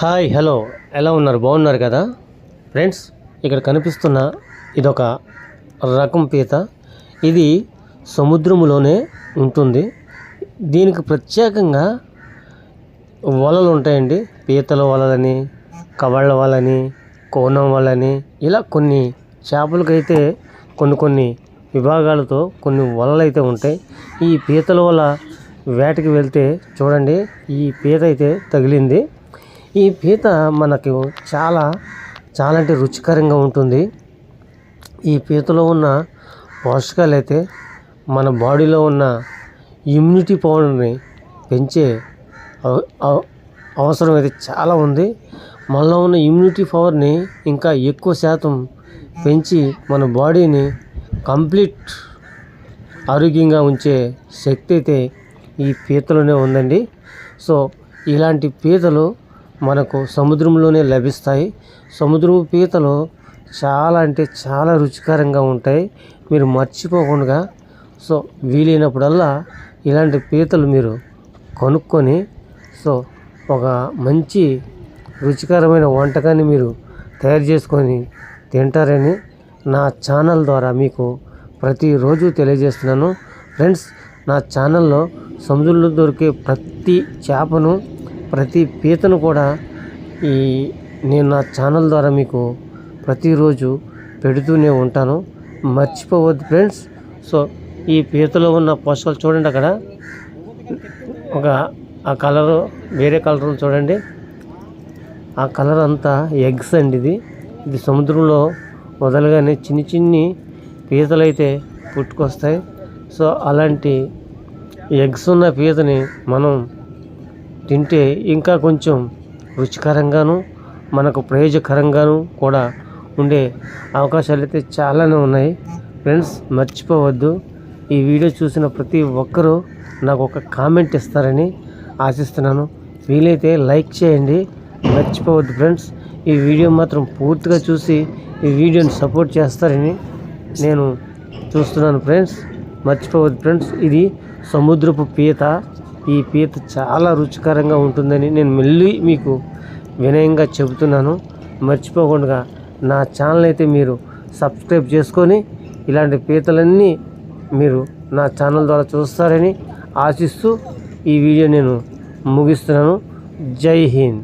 Hi hello. ఎలా ఉన్నారు? బాగున్నారు కదా? ఫ్రెండ్స్ ఇక్కడ కనిపిస్తున్న ఇదొక రకం పీత. ఇది సముద్రములోనే ఉంటుంది. దీనికి ప్రత్యేకంగా వలలు ఉంటాయండి. పీతల వలలని కవళ్ళ వలని కోనం వలని ఇలా కొన్ని చేపలకైతే కొన్ని కొన్ని విభాగాలతో కొన్ని వలలు అయితే ఉంటాయి. ఈ పీతల వల వేటకి వెళ్తే చూడండి ఈ పీత అయితే తగిలింది. ఈ పీత మనకు చాలా చాలా అంటే రుచికరంగా ఉంటుంది. ఈ పీతలో ఉన్న పోషకాలు అయితే మన బాడీలో ఉన్న ఇమ్యూనిటీ పవర్ని పెంచే అవసరం అయితే చాలా ఉంది. మనలో ఉన్న ఇమ్యూనిటీ పవర్ని ఇంకా ఎక్కువ శాతం పెంచి మన బాడీని కంప్లీట్ ఆరోగ్యంగా ఉంచే శక్తి అయితే ఈ పీతలోనే ఉందండి. సో ఇలాంటి పీతలు మనకు సముద్రంలోనే లభిస్తాయి. సముద్రపు పీతలు చాలా అంటే చాలా రుచికరంగా ఉంటాయి. మీరు మర్చిపోకుండా సో వీలైనప్పుడల్లా ఇలాంటి పీతలు మీరు కొనుక్కొని సో ఒక మంచి రుచికరమైన వంటకాన్ని మీరు తయారు చేసుకొని తింటారని నా ఛానల్ ద్వారా మీకు ప్రతిరోజు తెలియజేస్తున్నాను. ఫ్రెండ్స్ నా ఛానల్లో సముద్రంలో దొరికే ప్రతి చేపను ప్రతి పీతను కూడా ఈ నేను నా ఛానల్ ద్వారా మీకు ప్రతిరోజు పెడుతూనే ఉంటాను. మర్చిపోవద్దు ఫ్రెండ్స్. సో ఈ పీతలో ఉన్న పోషకాలు చూడండి అక్కడ. ఒక ఆ కలరు వేరే కలర్ చూడండి. ఆ కలర్ అంతా ఎగ్స్ అండి ఇది. ఇది సముద్రంలో వదలగానే చిన్ని చిన్ని పీతలు అయితే పుట్టుకొస్తాయి. సో అలాంటి ఎగ్స్ ఉన్న పీతని మనం తింటే ఇంకా కొంచెం రుచికరంగాను మనకు ప్రయోజకరంగాను కూడా ఉండే అవకాశాలు అయితే చాలానే ఉన్నాయి. ఫ్రెండ్స్ మర్చిపోవద్దు. ఈ వీడియో చూసిన ప్రతి ఒక్కరూ నాకు ఒక కామెంట్ ఇస్తారని ఆశిస్తున్నాను. వీలైతే లైక్ చేయండి. మర్చిపోవద్దు ఫ్రెండ్స్. ఈ వీడియో మాత్రం పూర్తిగా చూసి ఈ వీడియోని సపోర్ట్ చేస్తారని నేను చూస్తున్నాను ఫ్రెండ్స్. మర్చిపోవద్దు ఫ్రెండ్స్. ఇది సముద్రపు పీత. ఈ పీత చాలా రుచికరంగా ఉంటుందని నేను మళ్ళీ మీకు వినయంగా చెబుతున్నాను. మర్చిపోకుండా నా ఛానల్ అయితే మీరు సబ్స్క్రైబ్ చేసుకొని ఇలాంటి పీతలన్నీ మీరు నా ఛానల్ ద్వారా చూస్తారని ఆశిస్తూ ఈ వీడియో నేను ముగిస్తున్నాను. జై హింద్.